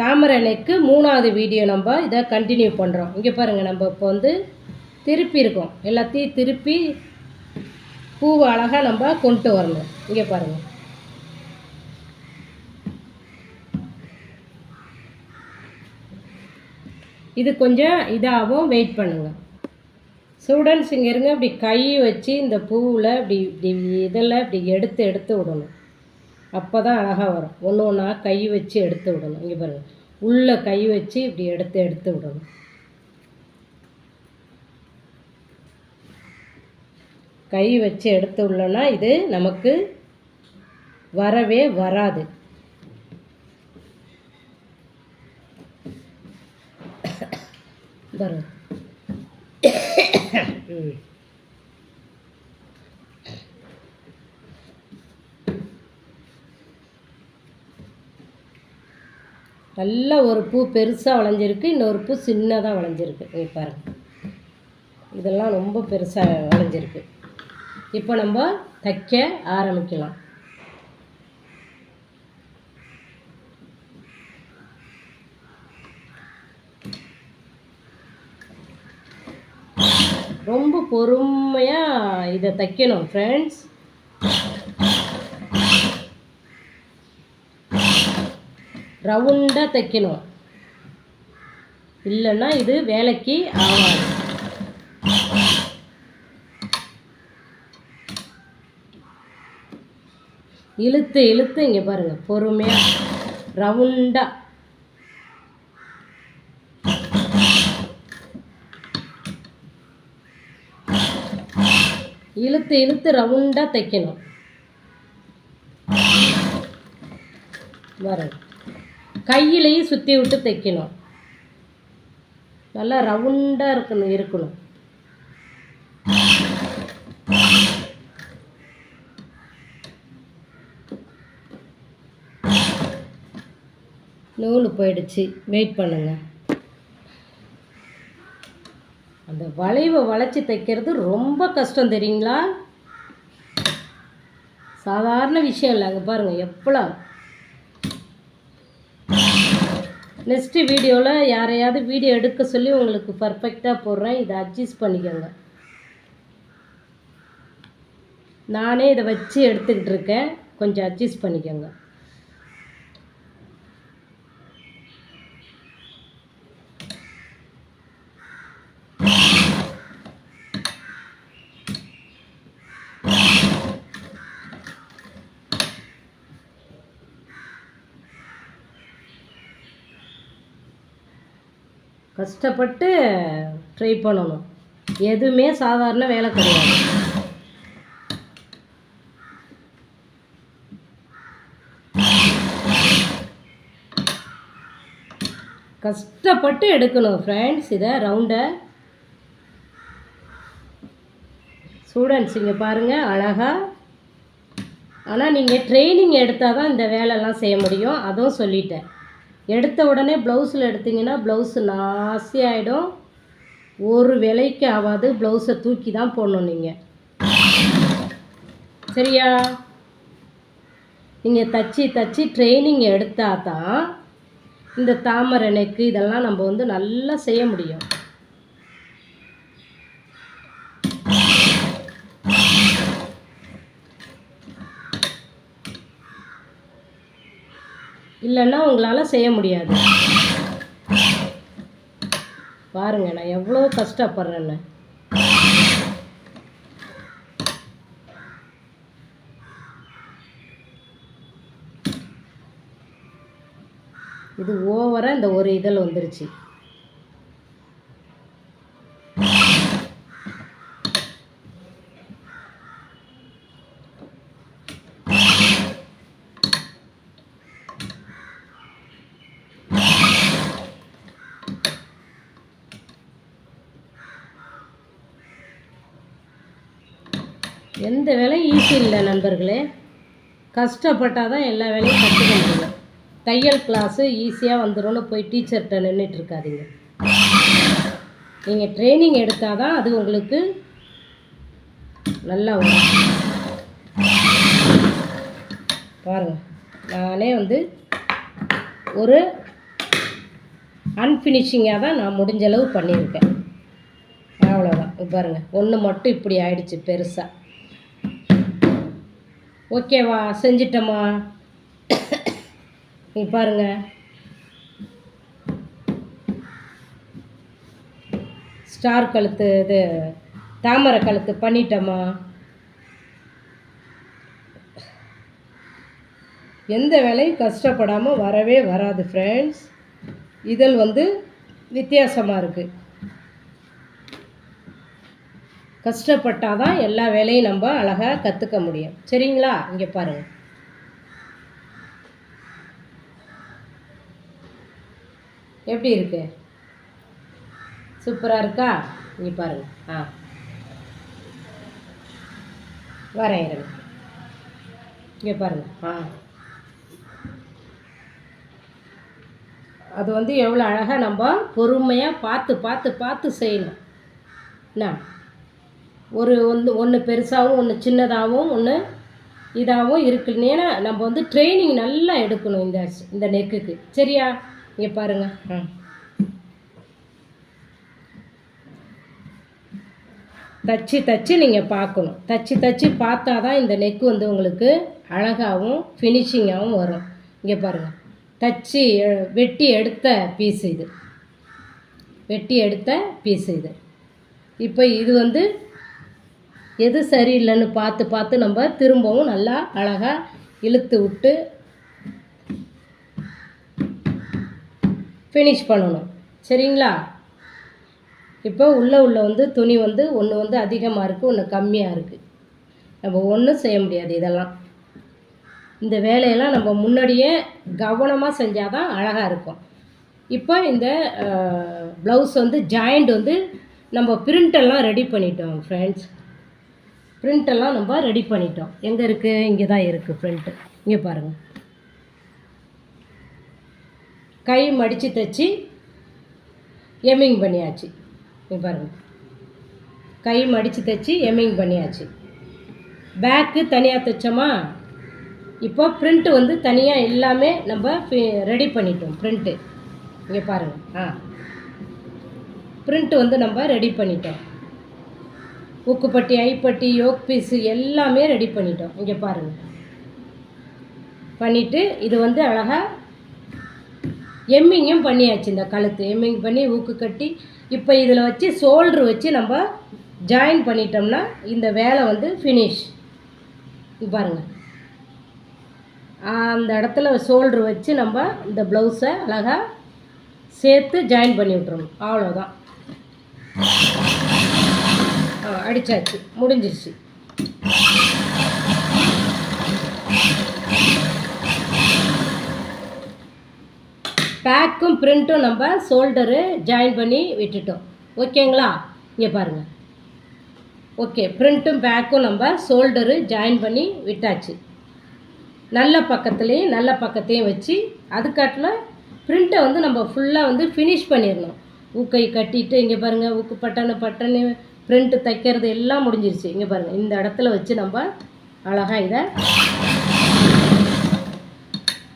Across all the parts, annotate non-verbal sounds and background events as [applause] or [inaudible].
தாமரை மூணாவது வீடியோ நம்ம இதை கண்டினியூ பண்ணுறோம் இங்கே பாருங்கள் நம்ம இப்போ வந்து திருப்பி இருக்கோம். எல்லாத்தையும் திருப்பி பூவை அழகாக நம்ம கொண்டு வரணும். இங்கே பாருங்கள் இது கொஞ்சம் இதாகவும் வெயிட் பண்ணுங்கள் ஸ்டூடெண்ட்ஸ் இங்கே இருங்க இப்படி கை வச்சு இந்த பூவில் இப்படி இப்படி இதில் இப்படி எடுத்து எடுத்து விடணும். அப்போ தான் அழகாக வரும். ஒன்று ஒன்றா கை வச்சு எடுத்து விடணும். இங்கே பாருங்கள் உள்ளே கை வச்சு இப்படி எடுத்து எடுத்து விடணும். கை வச்சு எடுத்து விடலன்னா இது நமக்கு வரவே வராது. [coughs] பாருங்க. [coughs] நல்லா ஒரு பூ பெருசாக வளைஞ்சிருக்கு இன்னொரு பூ சின்னதாக வளைஞ்சிருக்கு. இங்கே இதெல்லாம் ரொம்ப பெருசாக வளைஞ்சிருக்கு. இப்போ நம்ம தைக்க ஆரம்பிக்கலாம். ரொம்ப பொறுமையாக இதை தைக்கணும் ஃப்ரெண்ட்ஸ் ரவுண்டாக தைக்கணும். இல்லைன்னா இது வேலைக்கு ஆகாது. இழுத்து இழுத்து இங்கே பாருங்கள் பொறுமையாக ரவுண்டாக இழுத்து இழுத்து ரவுண்டாக தைக்கணும். பாருங்கள் கையிலையும் சுற்றி விட்டு தைக்கணும். நல்லா ரவுண்டாக இருக்கணும் இருக்கணும். நூல் போயிடுச்சு. வெயிட் பண்ணுங்க. அந்த வளைவை வளைச்சி தைக்கிறது ரொம்ப கஷ்டம் தெரியுங்களா? சாதாரண விஷயம் இல்லை அங்கே பாருங்கள் எவ்வளோ நெக்ஸ்ட்டு வீடியோவில் யாரையாவது வீடியோ எடுக்க சொல்லி உங்களுக்கு பர்ஃபெக்டாக போடுறேன். இதை அட்ஜஸ்ட் பண்ணிக்கோங்க. நானே இதை வச்சு எடுத்துக்கிட்டு இருக்கேன். கொஞ்சம் அட்ஜஸ்ட் பண்ணிக்கோங்க. கஷ்டப்பட்டு ட்ரை பண்ணணும். எதுவுமே சாதாரண வேலை கிடையாது. கஷ்டப்பட்டு எடுக்கணும் ஃப்ரெண்ட்ஸ் இதை ரவுண்டை ஸ்டூடெண்ட்ஸ் இங்கே பாருங்கள் அழகாக ஆனால் நீங்கள் ட்ரைனிங் எடுத்தால் தான் இந்த வேலைலாம் செய்ய முடியும். அதுவும் சொல்லிட்டேன். எடுத்த உடனே ப்ளவுஸில் எடுத்தீங்கன்னா ப்ளவுஸு நாசி ஆகிடும் ஒரு விலைக்கு ஆகாது ப்ளவுஸை தூக்கி தான் போடணும் நீங்கள் சரியா? நீங்கள் தச்சு தச்சு ட்ரைனிங் எடுத்தால் தான் இந்த தாமரை நெக்கு இதெல்லாம் நம்ம வந்து நல்லா செய்ய முடியும். இல்லைன்னா உங்களால் செய்ய முடியாது. பாருங்க நான் எவ்வளோ கஷ்டப்படுறேன்னு. இது ஓவராக இந்த ஒரு இதழ் வந்துருச்சு. எந்த வேலையும் ஈஸி இல்லை நண்பர்களே. கஷ்டப்பட்டால் தான் எல்லா வேலையும் கற்றுக்க முடியும். தையல் கிளாஸு ஈஸியாக வந்துடும்னு போய் டீச்சர்கிட்ட நின்றுட்டு இருக்காதீங்க. நீங்கள் ட்ரைனிங் எடுத்தால் தான் அது உங்களுக்கு நல்லா வரும். பாருங்கள் நானே வந்து ஒரு அன்ஃபினிஷிங்காக தான் நான் முடிஞ்சளவு பண்ணியிருக்கேன். அவ்வளோதான் பாருங்கள் ஒன்று மட்டும் இப்படி ஆயிடுச்சு பெருசாக ஓகேவா செஞ்சிட்டோமா? நீ பாருங்க. ஸ்டார் கழுத்து இது தாமரை கழுத்து பண்ணிட்டோமா? எந்த வேலையும் கஷ்டப்படாமல் வரவே வராது ஃப்ரெண்ட்ஸ் இதழ் வந்து வித்தியாசமாக இருக்குது கஷ்டப்பட்டால் தான் எல்லா வேலையும் நம்ம அழகாக கற்றுக்க முடியும். சரிங்களா? இங்கே பாருங்கள் எப்படி இருக்கு? சூப்பராக இருக்கா? இங்கே பாருங்க. ஆ. வரேன் இருங்க இங்கே பாருங்க. ஆ. அது வந்து எவ்வளோ அழகாக நம்ம பொறுமையாக பார்த்து பார்த்து பார்த்து செய்யணும். என்ன? ஒரு ஒன்று ஒன்று பெருசாகவும் ஒன்று சின்னதாகவும் ஒன்று இதாகவும் இருக்குன்னு ஏன்னா நம்ம வந்து ட்ரைனிங் நல்லா எடுக்கணும் இந்த இந்த நெக்குக்கு சரியா? இங்கே பாருங்கள் ஆ தச்சு தச்சு நீங்கள் பார்க்கணும். தச்சு தச்சு பார்த்தா தான் இந்த நெக் வந்து உங்களுக்கு அழகாகவும் ஃபினிஷிங்காகவும் வரும். இங்கே பாருங்கள் தச்சு வெட்டி எடுத்த பீஸ் இது. வெட்டி எடுத்த பீஸ் இது. இப்போ இது வந்து எது சரியில்லைன்னு பார்த்து பார்த்து நம்ம திரும்பவும் நல்லா அழகாக இழுத்து விட்டு ஃபினிஷ் பண்ணணும். சரிங்களா? இப்போ உள்ளே உள்ள வந்து துணி வந்து ஒன்று வந்து அதிகமாக இருக்குது ஒன்று கம்மியாக இருக்குது நம்ம ஒன்றும் செய்ய முடியாது இதெல்லாம். இந்த வேலையெல்லாம் நம்ம முன்னாடியே கவனமாக செஞ்சால் தான் அழகாக இருக்கும். இப்போ இந்த ப்ளவுஸ் வந்து ஜாயிண்ட் வந்து நம்ம பிரிண்டெல்லாம் ரெடி பண்ணிட்டோம் ஃப்ரெண்ட்ஸ் பிரிண்டெல்லாம் நம்ம ரெடி பண்ணிட்டோம். எங்கே இருக்குது இங்கே தான் இருக்குது பிரிண்ட்டு இங்கே பாருங்கள் கை மடித்து தைச்சி எம்மிங் பண்ணியாச்சு. இங்கே பாருங்கள் கை மடித்து தைச்சி எம்மிங் பண்ணியாச்சு. பேக்கு தனியாக தைச்சோமா? இப்போ ப்ரிண்ட்டு வந்து தனியாக எல்லாமே நம்ம ரெடி பண்ணிட்டோம் பிரிண்ட்டு இங்கே பாருங்கள் ஆ. பிரிண்ட்டு வந்து நம்ம ரெடி பண்ணிட்டோம். ஊக்குப்பட்டி ஐப்பட்டி யோக் பீஸு எல்லாமே ரெடி பண்ணிட்டோம். இங்கே பாருங்கள் பண்ணிவிட்டு இது வந்து அழகாக எம்மிங்கும் பண்ணியாச்சு இந்த கழுத்து. எம்மிங் பண்ணி ஊக்கு கட்டி இப்போ இதில் வச்சு ஷோல்ட்ரு வச்சு நம்ம ஜாயின் பண்ணிட்டோம்னா இந்த வேலை வந்து ஃபினிஷ் பாருங்கள் அந்த இடத்துல ஷோல்ட்ரு வச்சு நம்ம இந்த ப்ளவுஸை அழகாக சேர்த்து ஜாயின் பண்ணி விட்றணும் அவ்வளோதான் அடித்தாச்சு அடிச்சாச்சு. முடிஞ்சிருச்சு. பேக்கும் பிரிண்ட்டும் நம்ம ஷோல்டரு ஜாயின் பண்ணி விட்டுட்டோம். ஓகேங்களா? இங்கே பாருங்கள் ஓகே பிரிண்ட்டும் பேக்கும் நம்ம ஷோல்டரு ஜாயின் பண்ணி விட்டாச்சு. நல்ல பக்கத்துலேயும் நல்ல பக்கத்தையும் வச்சு அதுக்காட்டில் பிரிண்ட்டை வந்து நம்ம ஃபுல்லாக வந்து ஃபினிஷ் பண்ணிடணும். ஊக்கை கட்டிட்டு இங்கே பாருங்கள் ஊக்கு பட்டனு பட்டனு ப்ரிண்ட்டு தைக்கிறது எல்லாம் முடிஞ்சிருச்சு. இங்கே பாருங்கள் இந்த இடத்துல வச்சு நம்ம அழகாக இதை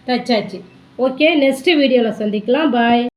தச்சாச்சு ஓகே நெக்ஸ்ட்டு வீடியோவில் சந்திக்கலாம். பாய்